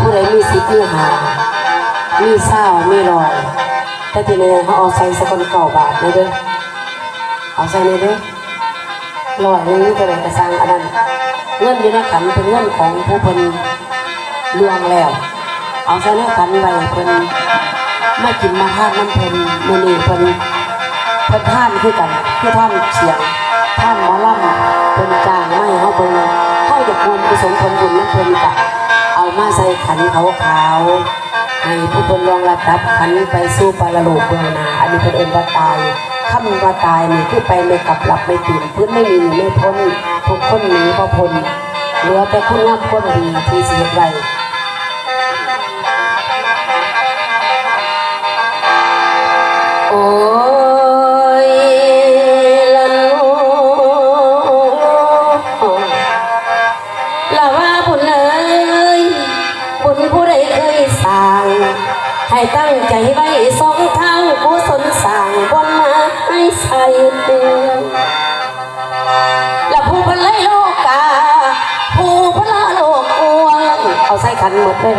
ผู้ใดมีสิทธิ์มีหา มีเศร้ามีรอยแต่ทีนี้เขาเอาใส่สกลเก่าบาทในเด้อเอาใส่ในเด้อลอยหนึงนี่ก็เลยกระสังอันนั้นเงินอยู่ในขันเป็นเงินของผู้เพิ่นลวงแล้ว เอาใส่ในขันไว้เพิ่นมากินมาทานน้ำเพิ่นมื้อนีเพิ่นเพิ่นท่านคือกันคือท่านเสียงท่านหมอลำเพิ่นจ้างไมาให้เฮาเบิ่งเฮาอยากรวมกุศลผลบุญน้ำเพิ่นกะ เอามาใส่ขันขาวๆให้ผู้คนลองระดับขันไปสู่ปรโลกเบื้องหน้าอันนี้เป็นเอินว่าตายคำว่าตายนี่คือไปไม่กลับหลับไม่ตื่นพื้นไม่มีไม่พ้นทุกคนหนีเพราะพ้นเหลือแต่คุณงามคนดีที่เสียไว้โอ้ เอาใส่ขันหมดเลย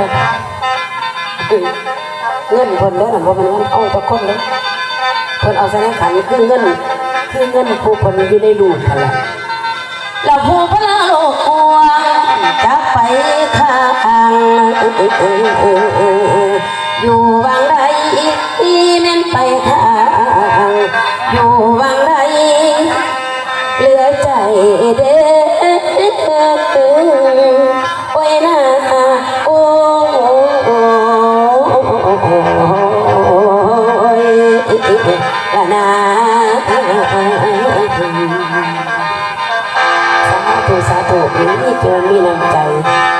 เงินคนเด้อหน่ะบ่เป็นเงินเอาทุกคนเลยคนเอาใส่ในขันคือเงินคือเงินผู้คนอยู่ในรูปนั่นแหละเราผู้พระโลกกวางจะไปข้างอยู่วังใดที่แม่นไปข้างอยู่วังใดเหลือใจเด้อ ธุสาธุมีเกินมีน้ำใจ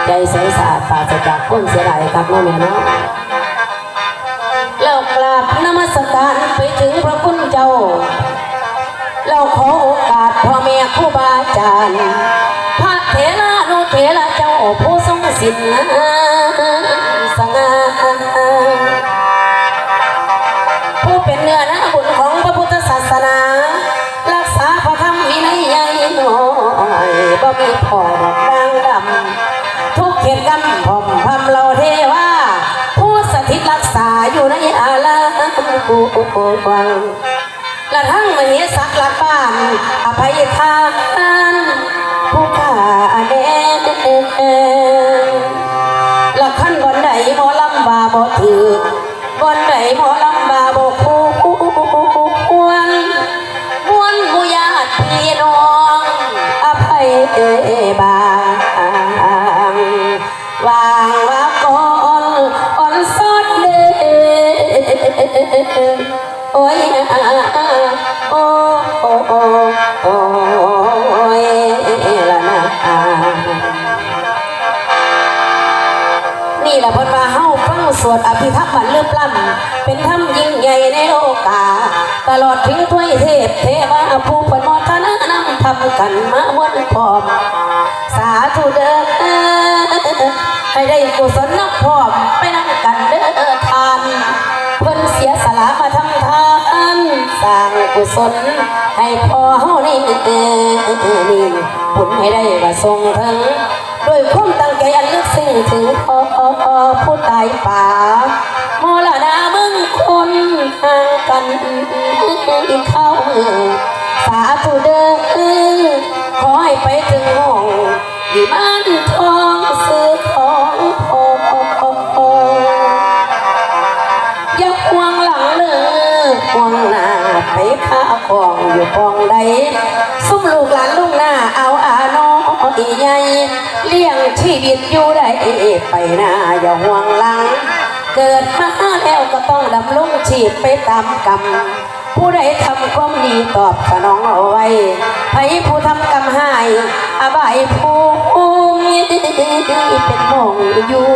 ใจใสสะอาดปราศจากคนเสียดายครับน้องแม่เนาะเรากราบนมัสการไปถึงพระคุณเจ้า เราขอโอกาสพ่อแม่ครูบาอาจารย์พระเถระนุเถระเจ้าผู้ทรงศีลสง่า ศาสนา รักษาพระธรรมวินัยใหญ่น้อยบ่มีพอดอกนางดำ ทุกเขตกำผมพำเราเทวาผู้สถิตรักษาอยู่ในอาลามผู้ฟังและทั้งมเหสักหลักบ้าน อภัยทานผู้ข้าแดนละขั้นบนไหนหมอลำบาบ่ถือบนไหนหม โอ้ยโอ้โอ้โอ้โอ้ยละนะนี่แหละพนว่าเฮาฟังสวดอภิธรรมบรรลือปล้ำเป็นธรรมยิ่งใหญ่ในโลกา ตลอดถึงถ้วยเทพเทวาผู้ปนมทนานำทำกันมาวนพร้อม สาธุเด้อให้ได้กุศลนักพร้อมไปนำกันเด้อทาน เสียสละมาทำทานสร้างกุศลให้พ่อเฮานี่เออนี่บุญให้ได้ว่าทรงถึงด้วยความตั้งใจอันลึกซึ้งถึงพ่อผู้ตายป่ามรณามึงคนห่างกันอีกข้า อยู่กองใดซุ่มลูกหลานลุงหน้าเอาอาน้องอีใหญ่เลี้ยงชีวิตอยู่ได้ไปหน้าอย่าห่วงหลัง เกิดมาแล้วก็ต้องดำรงชีพไปตามกรรมผู้ใดทำความดีตอบสนองเอาไว้ให้ผู้ทำกรรมให้อบายผู้เป็นมองอยู่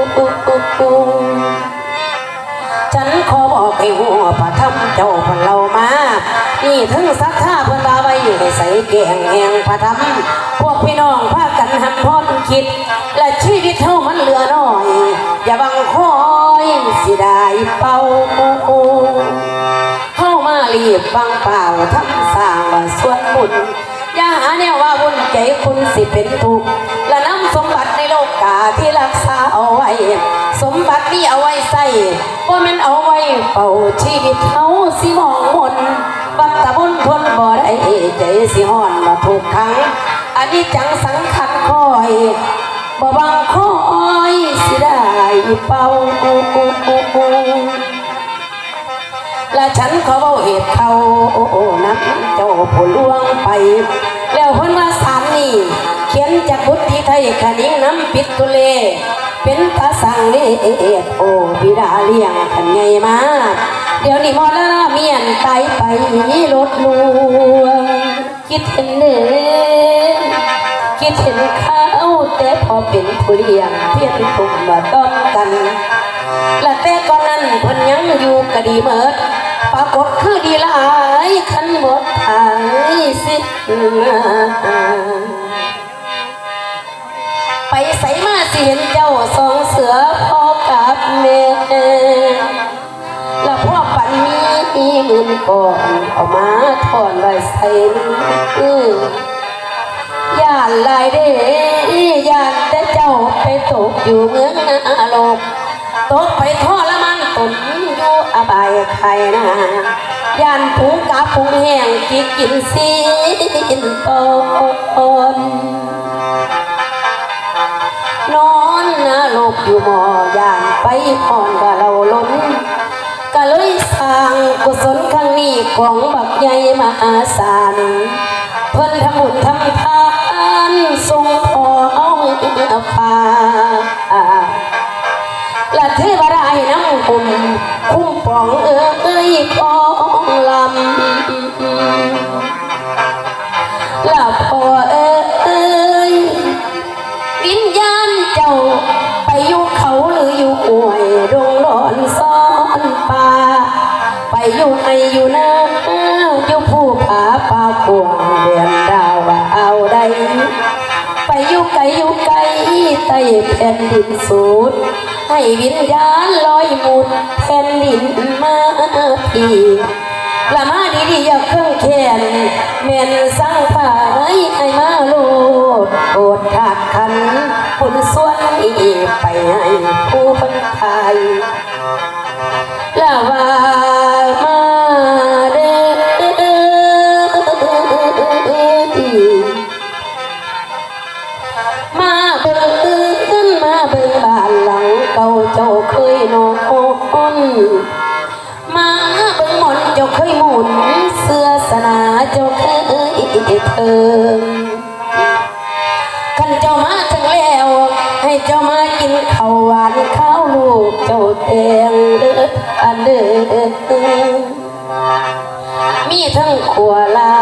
ฉันขอ บอกให้หัวพระธรรมเจ้าพันเรามา นี่ถึงศรัทธาเพิ่นตาไว้ให้ใส่แกงแหงพระธรรมพวกพี่น้องพากันหันพรคิด และชีวิตเท่ามันเหลือน้อย อย่าบังคอยสิได้เป่าเข้ามารีบบังเปล่าทำสร้างว่าส่วนบุญอย่าหาแนวว่าบุญใจคุณสิเป็นทุกข์และน้ำ เอาไว้เป่าชีวิตเขาสิมองมนปัตตะบนทนบ่ได้ใจสิห่อนมาถูกขังอันนี้จังสังขัดคอยบ่บังคอยสิได้เป่าและฉันขอเบาเหตุเขานับเจ้าผู้ล่วงไป แล้วเพิ่นว่าสารนี่ เขียนจากบุตรที่ไทยขนิ้งน้ำปิดตุเล เป็นตาสังนี่โอ้บิดาเลี้ยงขันไงมา เดี๋ยวนี้มอลาเมียนตายไปลดลวงคิดเห็นเด้อคิดเห็นเขาแต่พอเป็นผู้เลี้ยงเพียงตุ่มมาต้องกัน และแต่ก่อนนั้นเพิ่นยังอยู่ก็ดีเมิดปรากฏคือดีหลายคันหมดทางสิ ส่มาสิเห็นเจ้าสองเสือพ่อกับแม่แล้วพ่อปันมีหมื่นก่อนเอามาถอนไว้ใส่มือย่านลายเด้ย่านแต่เจ้าไปตกอยู่เมืองนาโลกตกไปท่อละมันตนอยู่อบายไข่นะย่านผงกาผูงแห้งกินกินสินตน นอนนะลกอยู่หมอย่านไปอ่อนกว่าเราล้นก็เลยสร้างกุศลครั้งนี้ของบักใหญ่มหาศาลเพิ่นทำบุญทำทานทรงพอเอาฟ้าละเทวดาให้น้ำคุมคุ้มปองเอ้ยกอ ผ่นดินสูดให้วิญญาณลอยหมุนแผ่นดินมาพีละมาดีๆอย่าเครื่องแขนแม่นสร้างผายให้มาโลดโอดขาดขันผลส่วนอีไปให้ผู้คนไทยละว่า เทิงขันเจ้ามาถึงแล้ว ให้เจ้ามากินข้าวหวานข้าวลูกเจ้าแตงเด้ออันเด้อมีทั้งขัวลา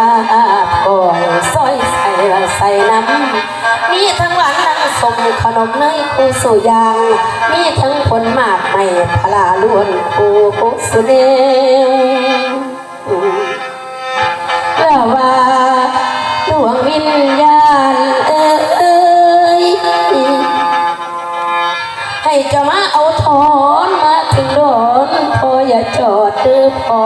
ปล่อยซอยใส่ใส่น้ำมีทั้งหวานทั้งสมขนมเนยคูสุยาง มีทั้งผลหมากไม่พลาล้วนคูสุเน อพอ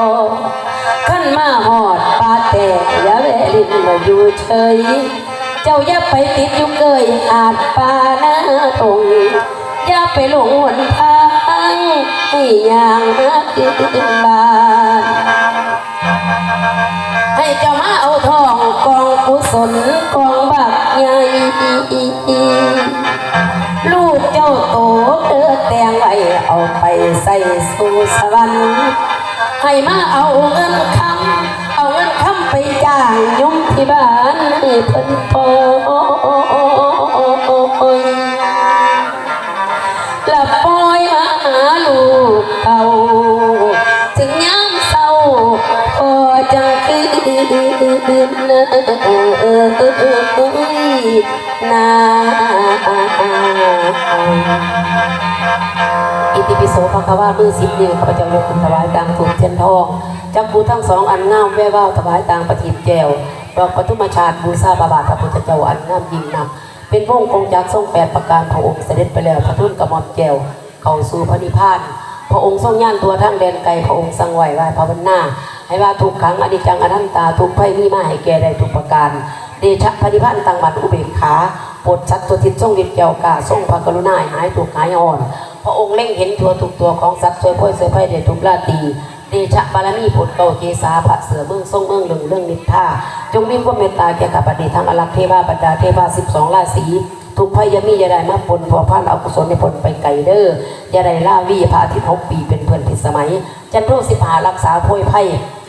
ขั้นมาหอดปาแต่อย่าแวะลิ้นมาอยู่เฉย เจ้าอย่าไปติดอยู่เกยอาจปาหน้าตรงอย่าไปหลงหนทางให้ยางมาขึ้นบานให้เจ้ามาเอาทองกองกุศลกองบักใหญ่ลูกเจ้าโตเด้อแตงไว้เอาไปใส่สู่สวรรค์ ให้มาเอาเงินคำเอาเงินคำไปจ้างยมที่บ้านให้เพิ่นพอยและปล่อยมาหาลูกเต่าถึงยามเศร้าพอจังคืนนา อิปิโสภความือสิบนิ้วข้าพเจ้ายกขึ้นถวายดังถูกเทียนทองจักบูทั้งสองอันงามแว่วาวถวายต่างประทีปแก้วดอกปทุมชาติบูชาบาบาทพระพุทธเจ้าอันงามยิ่งนำเป็นวงกงจักทรงแปดประการพระองค์เสด็จไปแล้วพระทุนกระหม่อมแก้วเข้าสู่พระนิพพานพระองค์ทรงย่านตัวทั้งแดนไกลพระองค์สังไหวไหวภาวนาให้ว่าทุกขังอนิจังอนันตาทุกภัยมีมาให้แก่ได้ทุกประการเดชะปฏิพันธ์ตังมันอุเบกขาปรดสัตว์ตัวทิศทรงฤทธิ์แก้วกาทรงพระกรุณาหายถูกหายอ่อน พระองค์เล่งเห็นตัวทุกตัวของสัตว์ช่วยพ่อยเสือไพ่เดชทุกราตีเดชะบารมีผุดเก่าเกษาพระเสือเมืองทรงเมืองหลึงเรื่องนิทธาจงมีความเมตตาแก่ข้าพเจ้าทั้งอลักษ์เทวาบรรดาเทวาสิบสองราศีทุกภัยามียาได้มาปนพอพันเอากุศลในผลไปไกลเด้อยาได้ล่าวีพระอาทิตย์หกปีเป็นเพื่อนพิสมัย จันทรุสิบหารักษาโพยไพ่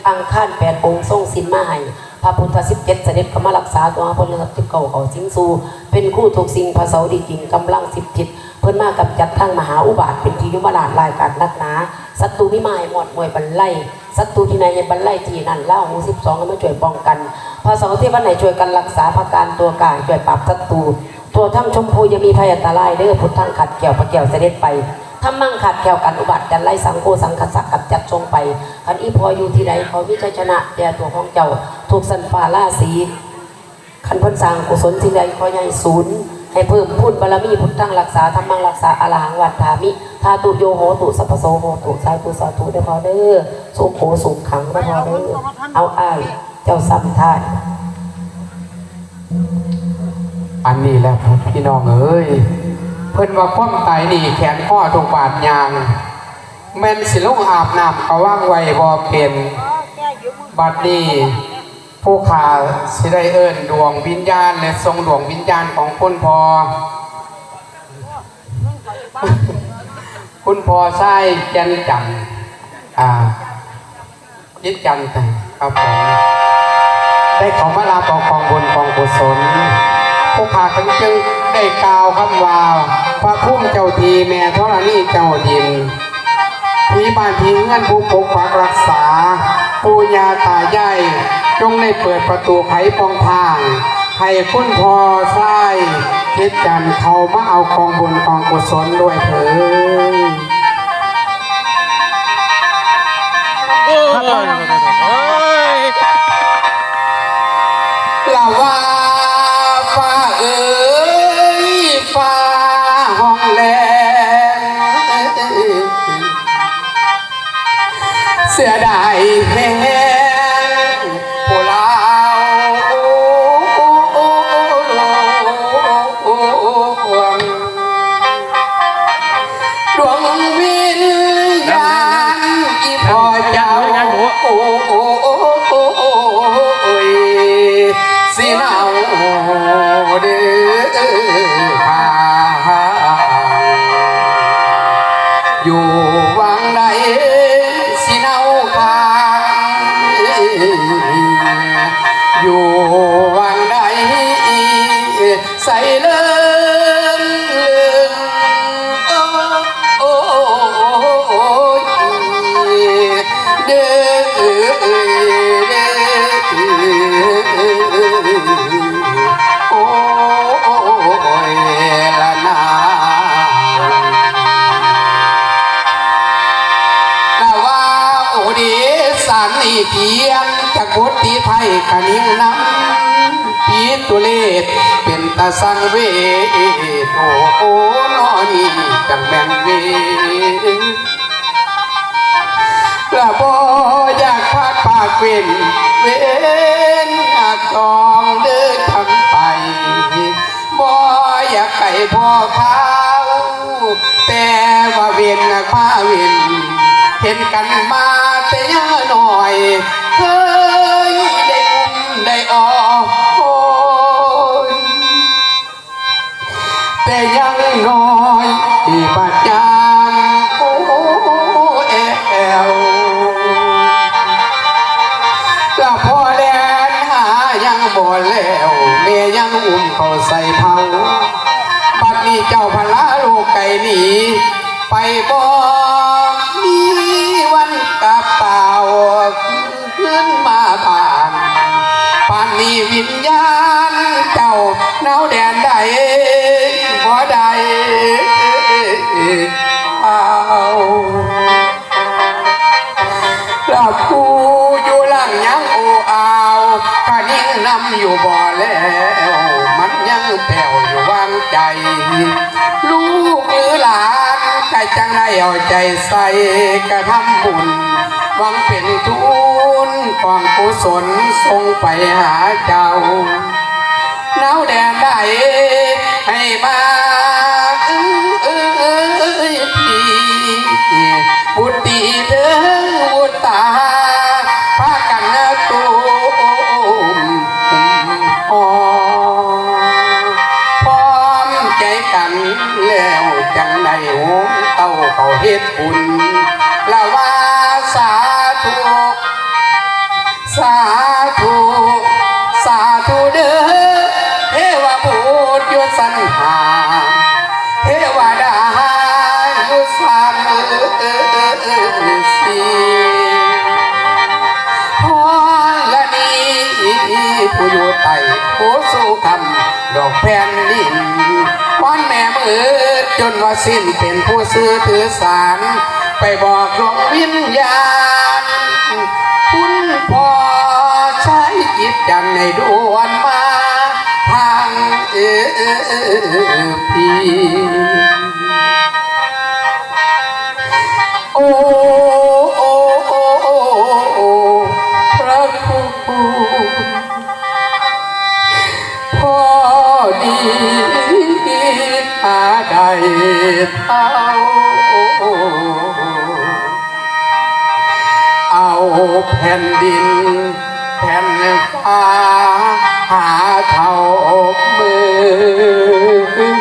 อังคารแปดองค์ทรงสินมาให้พระพุทธสิบเจ็ดเสด็จเข้ามารักษาตัวพลสัตว์ที่เก่าเขาสิงสูเป็นคู่ถูกสิงพระเสาดีจริงกำลังสิบจิต พิ่นมากับจัดทั้งมหาอุบาทเป็นที่ยุมาลาดลายการนักหนาศัตรูมิมายหมดมวยบรรไลศัตรูที่ไหนยังบรรไลที่นั่นเล่าหูสิบสองก็มาช่วยป้องกันพระเสาเทพวันไหนช่วยกันรักษาพระการตัวกายช่วยปราบศัตรูตัวทั้งชมพูยังมีภัยอันตรายเด้อพุทธังขัดแก้วพระแก้วเสด็จไปถ้ามั่งขาดแควกันอุบัติกันไล่สังโฆสังคสสะกับจัดทรงไปคันอีพออยู่ที่ใดขอวิชัยชนะแก่ตัวของเจ้าถูกสันฟ้าล่าสีขันพันสร้างกุศลที่ใดขอใหญ่ศูนย์ ให้เพิ่มพูดบารมีพุทธังรักษาธรรมังรักษาอรหังวัฏฐามิทาตุโยโหตุสัพโสโหตุสายตุสาธุได้พอเด้อสุขโขสุขขังได้พอเด้อเอาอ้ายเจ้าซ้ำท่านอันนี้แหละพี่น้องเอ้ยเพิ่นว่าความตายนี่แขนข้อถูกบาดยางแม่นสิลงอาบน้ำก็ว่างไว้บ่เป็นบัดนี้ ผู้ขาสิได้เอิ้นดวงวิญญาณ และทรงดวงวิญญาณของคุณพอ คุณพอใช้จันจันอ่ายิดจันทร์ครับผมได้ขอมาลาปองกองบุญกองกุศลผู้ขาทั้งจึงได้กล่าวคำว่าพระพุ่มเจ้าทีแม่ธรณีเจ้าดินพีบ้านพีเงินผู้ปกปักรักษา ปูยาตายายจงได้เปิดประตูไขปองทางให้คุณพอใช้คิดกันทร์เขามาเอากองบุญกองกุศลด้วยเถิด เพียงจากบทตีไทยกะนิ่งน้ำปีตุเลศเป็นตาสังเวทโอ้โอนอนี่จังแม่นเวกระบออยากพาดปากเว้นเว้นหากกองเดินทำไปบ่อยากไก่พ่อเขาแต่ว่าเวียนนักมาเวียนเห็นกันมา ยเคยได้อุ้มได้ออกโอยแต่ยังน้อยที่ปัจจางโอ้แอวก็พอแลนหายังบ่แล้วแม่ยังอุ้มเขาใส่เผาบัดนี้เจ้าพลาลูกไก่หนีไปบ ลูกหรือหลานใครจังได้เอาใจใส่กระทำบุญหวังเป็นทุนกองกุศลส่งไปหาเจ้าหนาวแดนได้ให้มา ผู้สู่คำดอกแผ่นดินวันแม่มืดจนว่าสิ้นเป็นผู้ซื้อถือสารไปบอกดวงวิญญาณ คุณพ่อใช้จิตจันในดวนมาทางเออพี่โอ้ หาได้เท่าเอาแผ่นดิน แผ่นฟ้าหาเท่ามือ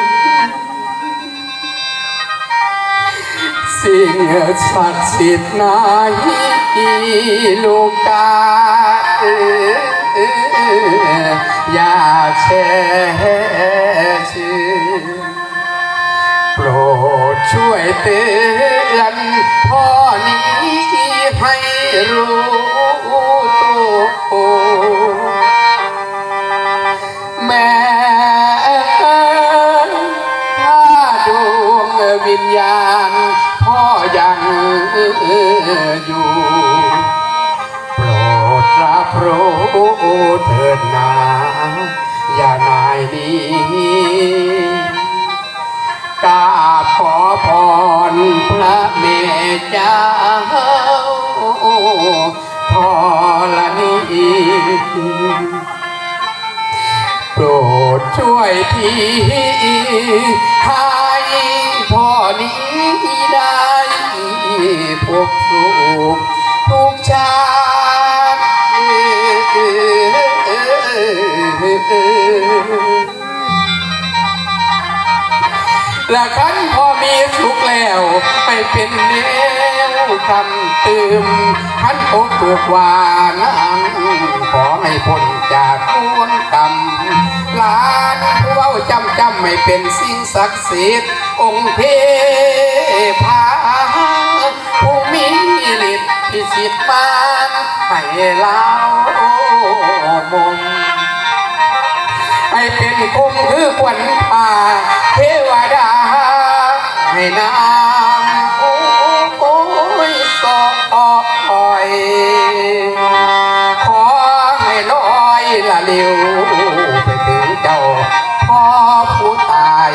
สิ่งศักดิ์สิทธิ์นายลูกกา อยาแช่ชื่อโปรดช่วยเตือนพ่อนี้ให้รู้ตัวแม้ถ้าดวงวิญญาณพ่อยังอยู่โปรดรับรู้เถิดนา เมตเจ้าพรณีโปรดช่วยทีให้พ่อนี้ได้พบสุขทุกชาติและขันพอมีสุขแล้ว ให้เป็นแนวคำตืมขันอกถูกวานั้นขอให้พ้นจากมวลกรรมลานผู้เว้าจำจำไม่เป็นสิ่งศักดิ์สิทธิ์องค์เทพาผู้มีฤทธิ์พิสิทธิ์มานให้เล่ามนให้เป็นคมคือควันป่าเทวดาให้น้ำ ละเร็วไปถึงเจ้าพ่อผู้ตาย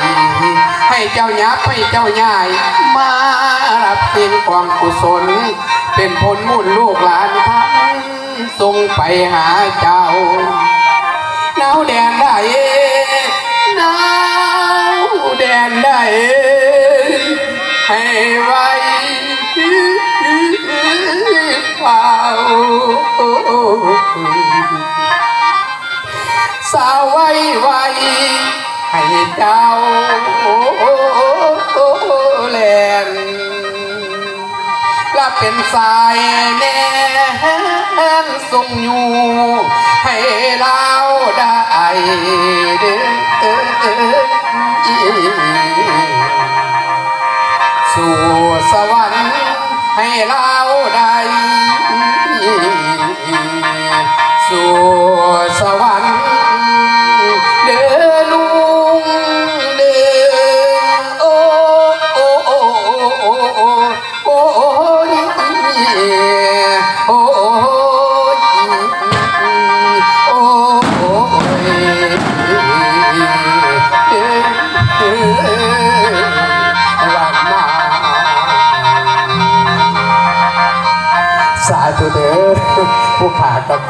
ให้เจ้ายักษ์ให้เจ้าใหญ่มารับเป็นความกุศล เป็นผลมุ่นลูกหลานท่านส่งไปหาเจ้าหนาวแดนได้หนาวแดนได้ให้ไว้เฝ้า เจ้าแลนและเป็นสายแน่นส่งอยู่ ให้เราได้เดินสู่สวรรค์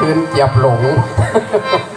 สาธุเด้อผู้ขาก็คืนเหยียบหลง